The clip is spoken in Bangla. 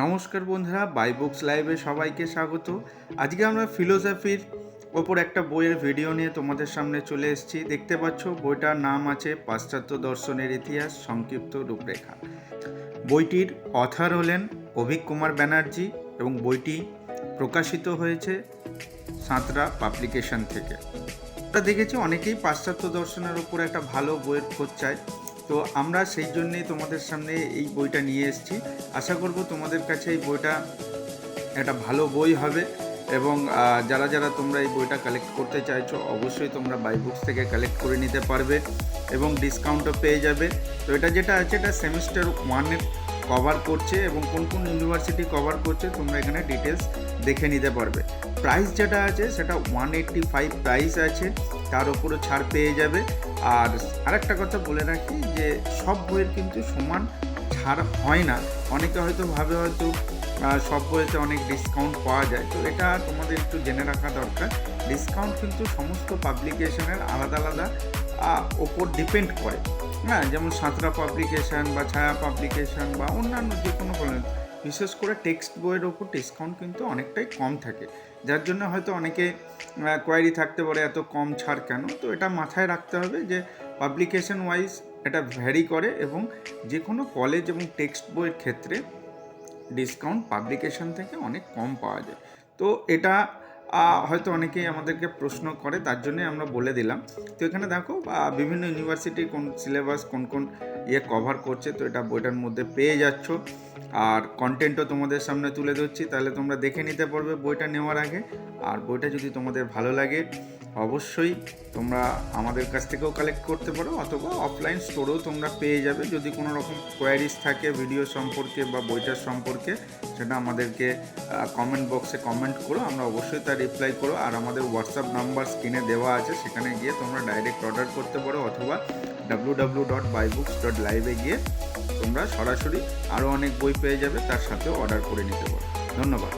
নমস্কার বন্ধুরা বাই বুকস লাইভে সবাইকে স্বাগত। আজকে আমরা ফিলোসফির ওপর একটা বইয়ের ভিডিও নিয়ে তোমাদের সামনে চলে এসেছি। দেখতে পাচ্ছ, বইটার নাম আছে পাশ্চাত্য দর্শনের ইতিহাস, সংক্ষিপ্ত রূপরেখা। বইটির অথার হলেন অভিক কুমার ব্যানার্জি এবং বইটি প্রকাশিত হয়েছে সাঁতরা পাবলিকেশন থেকে। আমরা দেখেছি অনেকেই পাশ্চাত্য দর্শনের উপর একটা ভালো বইয়ের খোঁজ চায়। তো আমরা সেই জন্যেই তোমাদের সামনে এই বইটা নিয়ে এসেছি। আশা করব তোমাদের কাছে এই বইটা একটা ভালো বই হবে এবং যারা যারা তোমরা এই বইটা কালেক্ট করতে চাইছো, অবশ্যই তোমরা বাই বুকস থেকে কালেক্ট করে নিতে পারবে এবং ডিসকাউন্টও পেয়ে যাবে। তো এটা যেটা আছে, এটা সেমিস্টার ওয়ানের কভার করছে এবং কোন কোন ইউনিভার্সিটি কভার করছে, তোমরা এখানে ডিটেলস দেখে নিতে পারবে। প্রাইস যেটা আছে, সেটা ওয়ান এইট্টি ফাইভ প্রাইস আছে, তার উপরও ছাড় পেয়ে যাবে। আর আরেকটা কথা বলে রাখি যে, সব বইয়ের কিন্তু সমান ছাড় হয় না। অনেকে হয়তো ভাবে হয়তো সব বইতে অনেক ডিসকাউন্ট পাওয়া যায়। তো এটা তোমাদের একটু জেনে রাখা দরকার। ডিসকাউন্ট কিন্তু সমস্ত পাবলিকেশনের আলাদা আলাদা ওপর ডিপেন্ড করে। হ্যাঁ যেমন সাঁতরা পাবলিকেশন বা ছায়া পাবলিকেশন বা অন্যান্য যে কোনো বিশেষ করে টেক্সট বইয়ের ওপর ডিসকাউন্ট কিন্তু অনেকটাই কম থাকে। যার জন্য হয়তো অনেকে কোয়ারি থাকতে পারে এত কম ছাড় কেন? তো এটা মাথায় রাখতে হবে যে পাবলিকেশন ওয়াইজ এটা ভ্যারি করে এবং যে কোনো কলেজ এবং টেক্সট বইয়ের ক্ষেত্রে ডিসকাউন্ট পাবলিকেশন থেকে অনেক কম পাওয়া যায়। তো এটা হয়তো অনেকেই আমাদেরকে প্রশ্ন করে, তার জন্যই আমরা বলে দিলাম। তো এখানে দেখো বিভিন্ন ইউনিভার্সিটি কোন সিলেবাস কোন কোন ইয়ে কভার করছে, তো এটা বইটার মধ্যে পেয়ে যাচ্ছ। আর কন্টেন্টও তোমাদের সামনে তুলে ধরছি, তাহলে তোমরা দেখে নিতে পারবে বইটা নেওয়ার আগে। আর বইটা যদি তোমাদের ভালো লাগে, অবশ্যই তোমরা আমাদের কাছ থেকেও কালেক্ট করতে পারো, অথবা অফলাইন স্টোরেও তোমরা পেয়ে যাবে। যদি কোনো রকম কোয়ারিজ থাকে ভিডিও সম্পর্কে বা বইটার সম্পর্কে, সেটা আমাদেরকে কমেন্ট বক্সে কমেন্ট করো, আমরা অবশ্যই তার রিপ্লাই করো আর আমাদের হোয়াটসঅ্যাপ নাম্বার স্ক্রিনে দেওয়া আছে। সেখানে গিয়ে তোমরা ডাইরেক্ট অর্ডার করতে পারো অথবা W W dot by books dot লাইভে গিয়ে তোমরা সরাসরি আরও অনেক বই পেয়ে যাবে, তার সাথেও অর্ডার করে নিতে পারো। ধন্যবাদ।